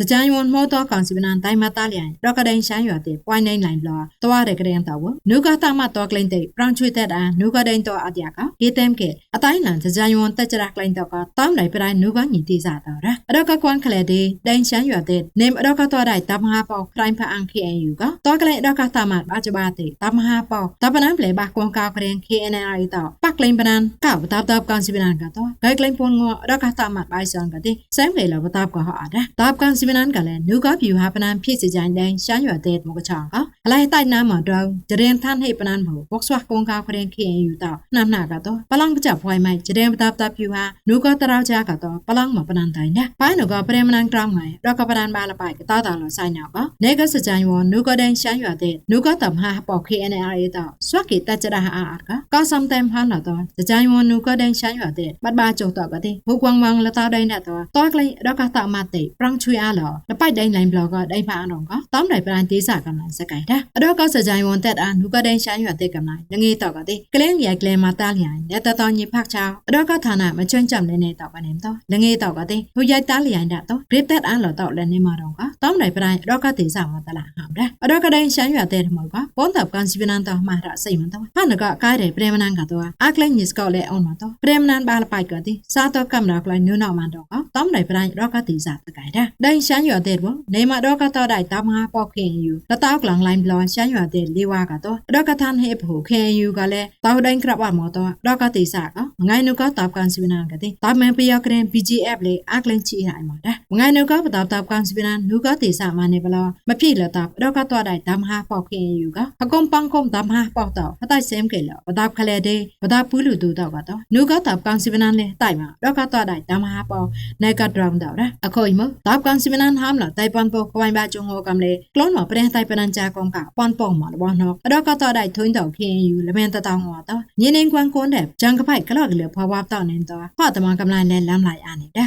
စကြံယွန်မောတော့ကောင်စီပနန်တိုင်းမသားလျံတော့ကဒိန်ရှမ်းရွာတဲ့ပွိုင်းနိုင်လိုင်းဘလာတော့ရကရင်တော့နုကတာမတော့ကလိန်တဲ့ပရန်ချွေတဲ့အာနုကဒိန်တော့အတျာကကေတမ်ကေအတိုင်းလန်စကြံယွန်တက်ကြရကလိန်တော့ကတောင်းနိုင်ပြတိုင်းနုကညီတိစားတော့ရအတော့ကကွမ်ခလေတဲ့ဒိန်ရှမ်းရွာတဲ့နေအတော့ကတော့တိုင်းတမဟာပေါခရိုင်းဖအန် KNU ကတော့ကလိန်အတော့ကတာမဘာကြပါတဲ့တမဟာပေါတပနန်ပလေဘာကွန်ကာကရင် KNR တော့ပတ်လိန်ပနန်ကောက်တပ်တပ်ကောင်စီပနန်ကတော့ဂိုက်ကလိန်ပွန်ငေါအတော့ကတာမဘိုင်ဆန်ကတဲ့စမ်လေလဘတပ်ကဟာအဒါတပ်ကောင်စီပနန်ကလည်းနုကပြူဟာပနန်ဖြစ်စီကြိုင်တိုင်းရှမ်းရွာတဲ့မကချောင်းက အလိုက်တိုက်နာမှာတော့ကြရင်ထန်ဟိပနန်မို့ဘော့ဆွာကွန်ကာကရင် KNU တော့နှမ်နာကတော့ပလန်ပကြဖွိုင်မိုင်ကြရင်တပ်တပ်ပြူဟာနုကတရောကြကတော့ပလန်မပနန်တိုင်းနဲ့ပိုင်းနုကပရမနန်ကရောင်းမိုင်တော့ကပနန်ဘာလပိုက်ကတာတာလို့ဆိုင်နောက်ကနေကစကြိုင်ဝနုကဒန်ရှမ်းရွာတဲ့နုကတမဟာပေါ KNR တော့ဆွကေတကြရဟာအာကကောစမ်တမ်ဟာလာတော့စကြိုင်ဝနုကဒန်ရှမ်းရွာတဲ့ပတ်ပါကြုံတော့ကတဲ့ဘုကွမ်ဝမ်လတာဒိုင်းတော့တော့ကလေးတော့ကတာမတဲ့ပရန်ချွေအားလောလပိုက်တိုင်းလိုင်းဘလော့ကဒိုင်ဖာအောင်ကတောင်းတိုင်ပရန်တေးစာကမ္လစကိုင်တာအတော့ကစကြိုင်ဝတက်အားနုကဒန်ရှမ်းရွာတဲ့ကမ္လငငေးတော့ကတဲ့ကလင်းရိုက်ကလေးမတားလျံလက်တတော်ညဖက်ချောင်းအတော့ကဌာနမချွန်းကြနေနေတော့ကနေတော့ငငေးတော့ကတဲ့ဟိုရိုက်တားလျံတော့ဂရစ်တက်အားလောတော့လည်းနေမှာတော့ကတောင်းတိုင်ပရန်အတော့ကတေးစာမတလာဟမ်ဒါအတော့ကဒန်ရှမ်းရွာတဲ့မောကပွန်တပ်ကန်စီပနန်တော့မှာရစိတ်မတော့ဟာနကကားတယ်ပရမနန်ကတော့အကလင်းညစ်ကောလေအောင်မှာတော့ပရမနန်ဘာလပိုက်ကတဲ့စားတော့ကမ္လာကလည်းနုနောက်မှာတော့ကတောင်းတိုင်ပရန်တော့ကတေးစာတကိုင်တာဒိုင်ရှမ်းရွာတဲ့ဘောနေမှာတော့ကတော့တိုင်တမဟာပေါခင်ယူတတောက်ကလန်လိုင်းဘလောရှမ်းရွာတဲ့လေးဝါကတော့တော့ကထန်ဟေဖို့ခင်ယူကလည်းတောက်တိုင်းကရပ်ပါမောတော့တော့ကတေးစာက ငိုင်းနုကတောက်ကန်စီပနန်ကတဲ့တာမန်ပရကရင် BGF လေအကလင်းချီဟိုင်မှာတဲ့ငိုင်းနုကပတောက်တောက်ကန်စီပနန်နုကတေးစာမနေဘလောမပြည့်လတော့တော့ကတော့တိုင်တမဟာပေါခင်ယူကအကုံပန်းကုံတမဟာပေါတော့အတိုက်စဲမကေလောပတောက်ခလေတဲ့ပတောက်ပူးလူတူတော့ကတော့နုကတောက်ကန်စီပနန်လေတိုက်မှာတော့ကတော့တိုင်တမဟာပေါနေကဒရမ်တော့အခုမတောက်ကန်စီပနန်ဟမ်လာတိုင်ပန်ပိုကွိုင်ဘာဂျုံဟောကမ်လေကလွန်မပရင်တိုင်ပနန်ဂျာကောင်ကပန်ပုံမှာဘောနော်အတော့ကတော့တိုင်ထွင်းတော့ခင်ယူလမန်တတောင်းဟောတော့ညင်းနေကွမ်ကွန်းတဲ့ဂျန်ကဖိုက်ကလော့ကလေးဖွားဖွားတော့နေတော့ဟောတမန်ကမလာလဲလမ်းလိုက်အားနေတာ